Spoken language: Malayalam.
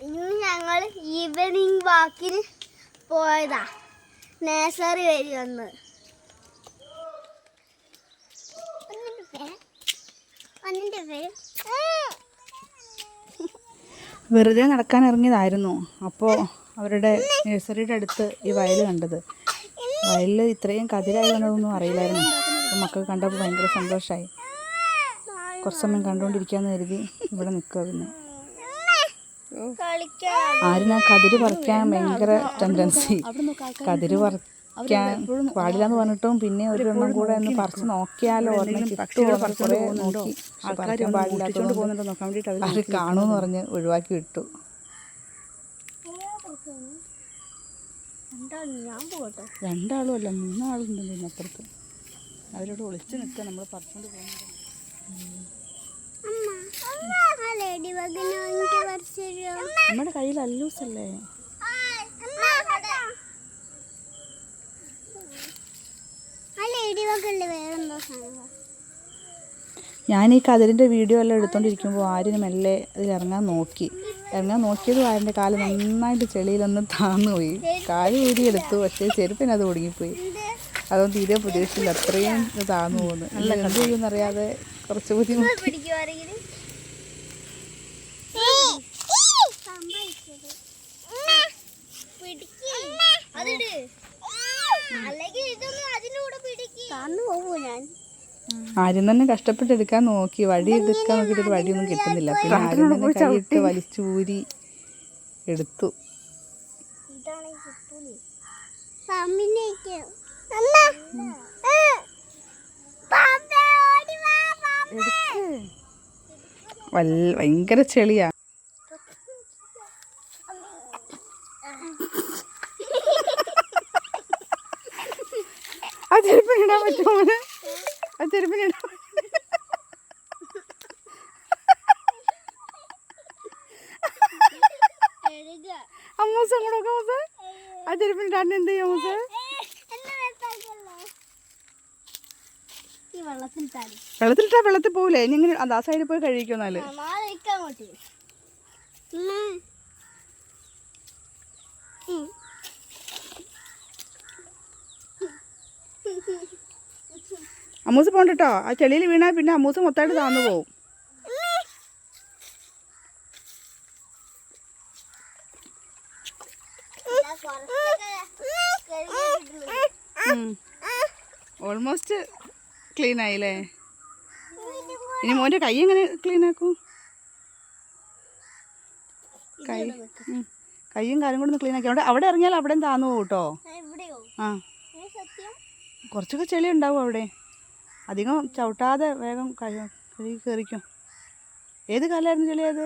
ഇന്ന് ഞങ്ങൾ ഈവനിങ് വാക്കിന് പോയതാ. നേഴ്സറി വരി വന്ന്. പേര്? വെറുതെ നടക്കാൻ ഇറങ്ങിയതായിരുന്നു. അപ്പോൾ അവരുടെ നഴ്സറിയുടെ അടുത്ത് ഈ വയൽ കണ്ടത്. വയലിൽ ഇത്രയും കതിരായി വന്നതൊന്നും അറിയില്ലായിരുന്നു. അപ്പോൾ മക്കൾ കണ്ടപ്പോൾ ഭയങ്കര സന്തോഷമായി കുറച്ച് സമയം കണ്ടുകൊണ്ടിരിക്കാമെന്ന് കരുതി ഇവിടെ നിൽക്കുക പിന്നെ. ആരും കതിര് പറിക്കാൻ ഭയങ്കര ടെൻഡൻസി കതിര് പറിക്കാൻ പാടില്ലെന്ന് പറഞ്ഞിട്ടും പിന്നെ ഒരു എണ്ണം കൂടെ ഒന്ന് പറിച്ച് നോക്കിയാലോ കുറേ നോക്കി. പറിക്കാൻ പാടില്ലാത്തതുകൊണ്ട് അവർ കാണുമെന്ന് പറഞ്ഞ് ഒഴിവാക്കി വിട്ടു രണ്ടാളും അല്ല മൂന്നാളുണ്ട് പിന്നെ അപ്പുറത്ത് അവരോട് ഒളിച്ചു നിൽക്കുക നമ്മൾ പറിച്ചുകൊണ്ട് പോകുന്നത് നമ്മുടെ കയ്യിൽ അല്ലൂസല്ലേ? ഞാൻ ഈ കതിരിന്റെ വീഡിയോ എല്ലാം എടുത്തോണ്ടിരിക്കുമ്പോൾ ആര്യനും മെല്ലെ അതിൽ ഇറങ്ങാൻ നോക്കി. ഇറങ്ങാൻ നോക്കിയതും ആര്യന്റെ കാൽ നന്നായിട്ട് ചെളിയിലൊന്ന് താന്നു പോയി. കാൽ ഊരിയെടുത്തു പക്ഷേ ചെരുപ്പിന് അത് ഒടുങ്ങിപ്പോയി. അതൊന്നും തീരെ പ്രതീക്ഷിച്ചില്ല അത്രയും താന്നു പോകുന്നു. എന്ത് ചെയ്യുമെന്നറിയാതെ കുറച്ച് ബുദ്ധിമുട്ട്. പിടിക്ക്. തന്നു കഷ്ടപ്പെട്ട് എടുക്കാൻ നോക്കി. വടി എടുക്കാൻ നോക്കിയിട്ട് വഴിയൊന്നും വടിയൊന്നും കിട്ടുന്നില്ല. പിന്നെ ആര്യം തന്നെ കൈയിട്ട് വലിച്ചൂരി എടുത്തു. ഭയങ്കര ചെളിയാ. ആ ചെരുപ്പിനിടാൻ പറ്റുമോ മോനെ? ആ ചെരുപ്പിനിടാൻ അമ്മൂസ അങ്ങോട്ട് നോക്കാം അമ്മൂസ. ആ ചെരുപ്പിനിടാൻ എന്ത് ചെയ്യാം മൂസ വെള്ളത്തിലിട്ടാ വെള്ളത്തിൽ പോവില്ലേ ഇനി ഇങ്ങനെ അത് സൈഡിൽ പോയി കഴിക്കുന്നാൽ അമ്മൂസ് പോണ്ടട്ടോ? ആ ചെളിയിൽ വീണാൽ പിന്നെ അമ്മൂസ് മൊത്തമായിട്ട് താന്നു പോവും. ഓൾമോസ്റ്റ് ക്ലീൻ ആയില്ലേ? ഇനി മോന്റെ കൈ എങ്ങനെ ക്ലീൻ ആക്കും? കൈ കൈയും കാലും കൂടെ ഒന്ന് ക്ലീൻ ആക്കി. അവിടെ അവിടെ ഇറങ്ങിയാൽ അവിടെയും താന്നു പോകും കേട്ടോ. ആ. കുറച്ചൊക്കെ ചെളി ഉണ്ടാവും അവിടെ. അധികം ചവിട്ടാതെ വേഗം കഴി കഴുകി കയറിക്കും. ഏത് കാലമായിരുന്നു ചെളി അത്